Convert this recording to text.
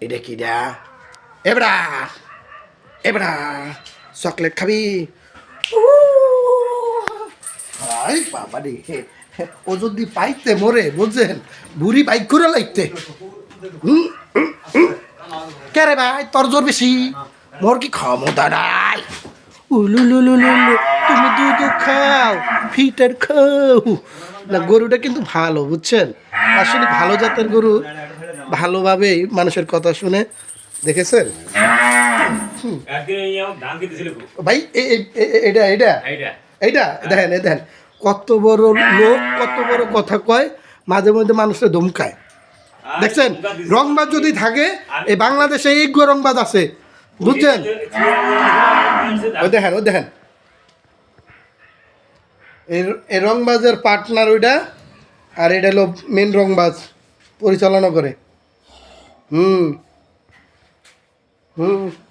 এটা কি দা এবড়া এবড়া চকলেট খাবি। ও যদি পাইতে মরে, বুঝছেন? বুড়ি বাইক করে হুম। কে রে ভাই, তোর জোর বেশি? মোর কি ক্ষমতা নাই? তুমি দুধ খাও, ফিটার খাও। না, গরুটা কিন্তু ভালো, বুঝছেন? আসলে ভালো জাতের গরু। ভালোভাবেই মানুষের কথা শুনে দেখেছেন? ভাই এটা এটা এইটা দেখেন দেখেন। কত বড় লোক কত বড় কথা কয় মাঝে মধ্যে মানুষের ধমকায়। দেখছেন। রংবাজ যদি থাকে এই বাংলাদেশে এই রংবাজ আছে। বুঝছেন? ওই দেখেন ওই দেখেন। এই রংবাজের পার্টনার ওইটা আর এটা হলো মেন রংবাজ। পরিচালনা করে। হুম। হুম।